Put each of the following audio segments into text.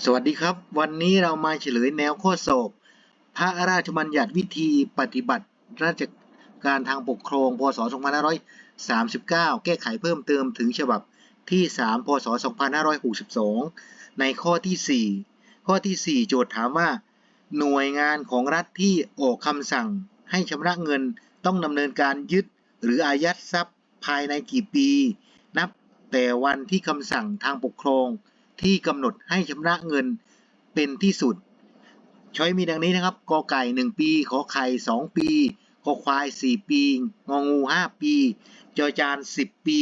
สวัสดีครับ วันนี้เรามาเฉลยแนวข้อสอบ พระราชบัญญัติวิธีปฏิบัติราชการทางปกครอง พศ 2539 แก้ไขเพิ่มเติมถึงฉบับที่ 3 พศ 2562 ในข้อที่ 4 ข้อที่ 4 โจทย์ถามว่า หน่วยงานของรัฐที่ออกคำสั่ง ให้ชำระเงินต้องดำเนินการยึด หรืออายัดทรัพย์ภายในกี่ปี นับแต่วันที่คำสั่งทางปกครอง ที่กำหนดให้ชำระเงินเป็นที่สุด ช้อยมีดังนี้นะครับกอไก่ 1 ปี ขอไข่ 2 ปีคอควาย 4 ปี งองู 5 ปี จอจาน 10 ปี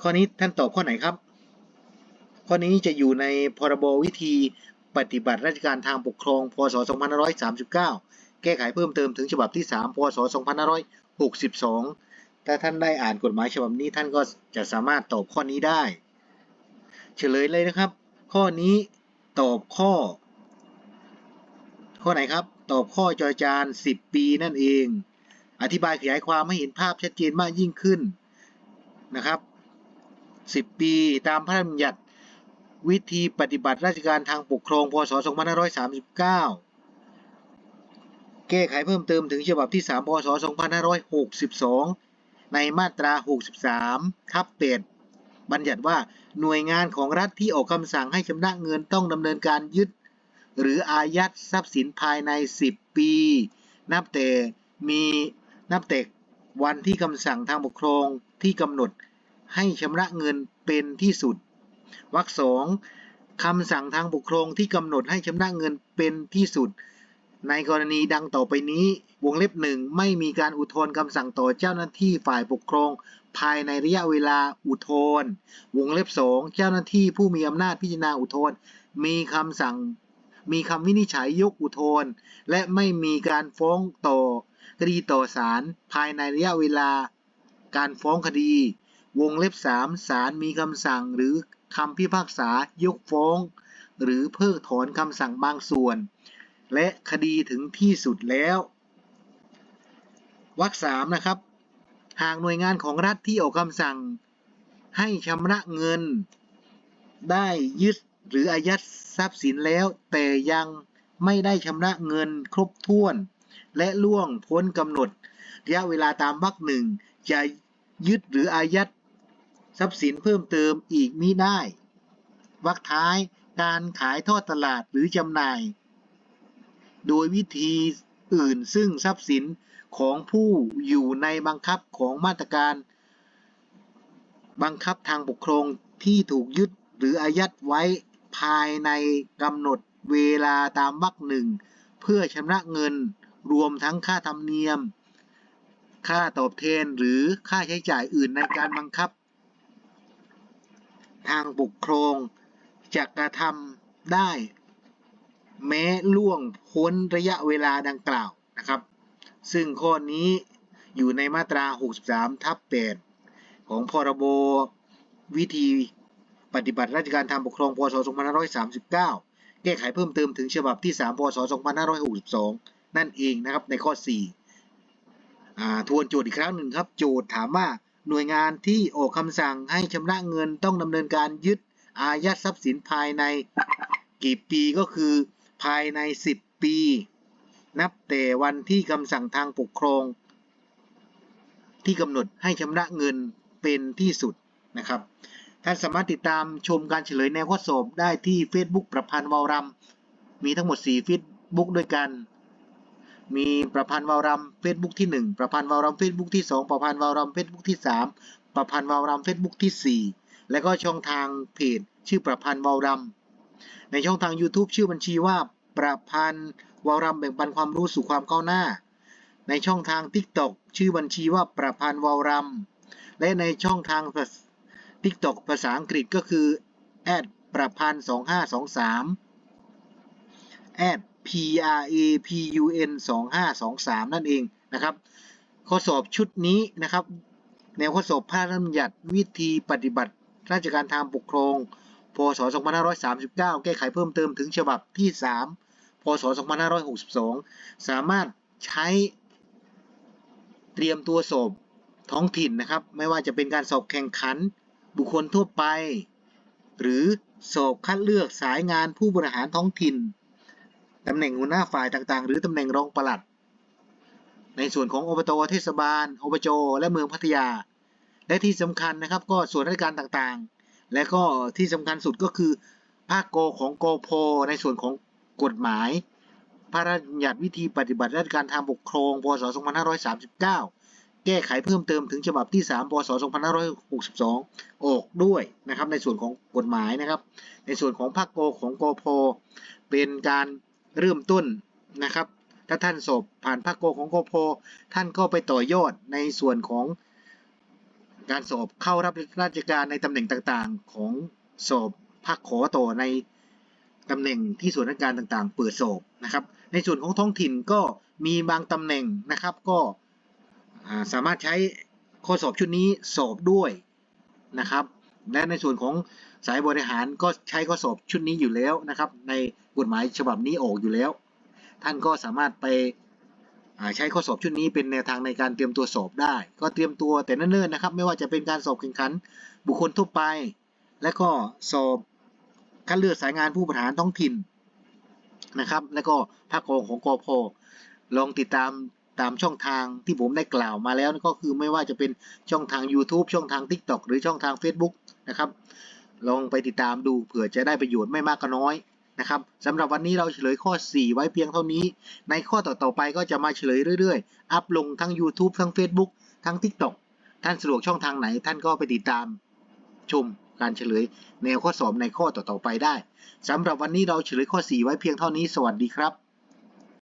ข้อนี้ท่านตอบข้อไหนครับ ข้อนี้จะอยู่ในพรบวิธีปฏิบัติราชการทางปกครอง พศ 2539 แก้ไขเพิ่มเติมถึงฉบับที่ 3 พศ 2562 ถ้าท่านได้อ่านกฎหมายฉบับนี้ท่านก็จะสามารถตอบข้อนี้ได้ เฉลยเลยนะครับ ข้อนี้ตอบข้อ ข้อไหนครับ ตอบข้อจอจาน 10 ปีนั่นเอง อธิบายขยายความให้เห็นภาพชัดเจนมากยิ่งขึ้นนะครับ 10 ปีตามพระราชบัญญัติวิธีปฏิบัติราชการทางปกครอง พศ 2539 แก้ไขเพิ่มเติมถึงฉบับที่ 3 พศ 2562 ในมาตรา 63 ทับ8 บัญญัติว่าหน่วยงานของรัฐที่ออกคำสั่งให้ชำระเงินต้องดำเนินการยึด หรืออายัดทรัพย์สินภายใน 10 ปี นับแต่มีนับแต่วันที่คำสั่งทางปกครองที่กำหนดให้ชำระเงินเป็นที่สุดวรรคสองคำสั่งทางปกครองที่กำหนดให้ชำระเงินเป็นที่สุด ในกรณีดังต่อไปนี้ วงเล็บหนึ่งไม่มีการอุทธรณ์คำสั่งต่อเจ้าหน้าที่ฝ่ายปกครอง ภายในระยะเวลาอุทธรณ์วงเล็บสองเจ้าหน้าที่ผู้มีอำนาจพิจารณาอุทธรณ์มีคำสั่งมีคำวินิจฉัยยกอุทธรณ์และไม่มีการฟ้องต่อคดีต่อศาลภายในระยะเวลา การฟ้องคดี วงเล็บ3ศาลมีคำสั่งหรือคำพิพากษายกฟ้อง หรือเพิกถอนคำสั่งบางส่วน และคดีถึงที่สุดแล้ววรรคสามนะครับ หากหน่วยงานของรัฐที่ออกคำสั่ง ให้ชำระเงิน ได้ยึดหรืออายัดทรัพย์สินแล้ว แต่ยังไม่ได้ชำระเงินครบถ้วน และล่วงพ้นกำหนดระยะเวลาตามวรรคหนึ่งจะยึดหรืออายัดทรัพย์สินเพิ่มเติมอีกมิได้วรรคท้ายการขายทอดตลาดหรือจำหน่าย โดยวิธีอื่นซึ่งทรัพย์สินของผู้อยู่ในบังคับของมาตรการ บังคับทางปกครองที่ถูกยึดหรืออายัดไว้ภายในกำหนดเวลาตามวรรคหนึ่งเพื่อชำระเงินรวมทั้งค่าธรรมเนียม ค่าตอบแทนหรือค่าใช้จ่ายอื่นในการบังคับ ทางปกครองจะกระทำได้ แม้ล่วงพ้นระยะเวลาดังกล่าวนะครับ ซึ่งข้อนี้อยู่ในมาตรา 63 ทับ 8 ของพรบวิธีปฏิบัติราชการทางปกครอง พศ 2539 แก้ไขเพิ่มเติมถึงฉบับที่ 3 พศ 2562 นั่นเองนะครับในข้อ4อทวนโจทย์อีกครั้งหนึ่งครับ โจทย์ถามว่าหน่วยงานที่ออกคำสั่งให้ชำระเงินต้องดำเนินการยึดอายัดทรัพย์สินภายในกี่ปีก็คือ ภายใน 10 ปี นับแต่วันที่คำสั่งทางปกครอง ที่กำหนดให้ชำระเงินเป็นที่สุดนะครับท่านสามารถติดตามชมการเฉลยแนวข้อสอบได้ที่ Facebook ประพันธ์วาวรำมีทั้งหมด 4 Facebook ด้วยกัน มีประพันธ์วาวรำ Facebook ที่ 1 ประพันธ์วาวรำ Facebook ที่ 2 ประพันธ์วาวรำ Facebook ที่ 3 ประพันธ์วาวรำ Facebook ที่ 4 และก็ช่องทางเพจชื่อประพันธ์วาวรำ ในช่องทาง YouTube ชื่อบัญชีว่าประพันธ์วาวรำแบ่งปันความรู้สู่ความก้าวหน้า ในช่องทาง TikTok ชื่อบัญชีว่าประพันธ์วาวรำและในช่องทาง TikTok ภาษาอังกฤษก็คือประพันธ์2523 p r a p u n 2523 นั่นเองนะครับ ข้อสอบชุดนี้นะครับ แนวข้อสอบพระราชบัญญัติวิธีปฏิบัติ ราชการทางปกครอง พศ 2539 แก้ไขเพิ่มเติมถึงฉบับที่ 3 พศ 2562 สามารถใช้เตรียมตัวสอบท้องถิ่นนะครับ ไม่ว่าจะเป็นการสอบแข่งขันบุคคลทั่วไป หรือสอบคัดเลือกสายงานผู้บริหารท้องถิ่นตำแหน่งหัวหน้าฝ่ายต่างๆ หรือตำแหน่งรองปลัด ในส่วนของอบตเทศบาลอบจและเมืองพัทยา และที่สำคัญนะครับก็ส่วนราชการต่างๆ และก็ที่สำคัญสุดก็คือภาคโกของโกโพในส่วนของกฎหมาย พระราชบัญญัติวิธีปฏิบัติราชการทางปกครอง พศ 2539 แก้ไขเพิ่มเติมถึงฉบับที่ 3 พศ 2562 ออกด้วยนะครับในส่วนของกฎหมายนะครับ ในส่วนของภาคโกของโกโพเป็นการเริ่มต้นนะครับ ถ้าท่านสอบผ่านภาคโกของโกโพท่านก็ไปต่อยอดในส่วนของ การสอบเข้ารับราชการในตำแหน่งต่างๆ ของสอบภาคขอต่อในตำแหน่งที่ส่วนราชการต่างๆ เปิดสอบนะครับ ในส่วนของท้องถิ่นก็มีบางตำแหน่งนะครับ ก็สามารถใช้ข้อสอบชุดนี้สอบด้วยนะครับ และในส่วนของสายบริหารก็ใช้ข้อสอบชุดนี้อยู่แล้วนะครับ ในกฎหมายฉบับนี้ออกอยู่แล้ว ท่านก็สามารถไป ใช้ข้อสอบชุดนี้เป็นแนวทางในการเตรียมตัวสอบได้ ก็เตรียมตัวแต่เนิ่นๆนะครับ ไม่ว่าจะเป็นการสอบแข่งขัน บุคคลทั่วไป และก็สอบคัดเลือกสายงานผู้บริหารท้องถิ่นนะครับ และก็ภาคกองของกอพลองติดตามตามช่องทางที่ผมได้กล่าวมาแล้วก็คือไม่ว่าจะเป็นช่องทาง YouTube ช่องทาง TikTok หรือช่องทาง Facebook นะครับ ลองไปติดตามดูเผื่อจะได้ประโยชน์ไม่มากก็น้อย นะครับสำหรับวันนี้เราเฉลยข้อ 4 ไว้เพียงเท่านี้ ในข้อต่อๆไปก็จะมาเฉลยเรื่อยๆ อัพลงทั้ง YouTube ทั้ง Facebook ทั้ง TikTok ท่านสะดวกช่องทางไหน ท่านก็ไปติดตามชมการเฉลยแนวข้อสอบในข้อต่อๆไปได้สำหรับวันนี้เราเฉลยข้อ 4 ไว้เพียงเท่านี้ สวัสดีครับ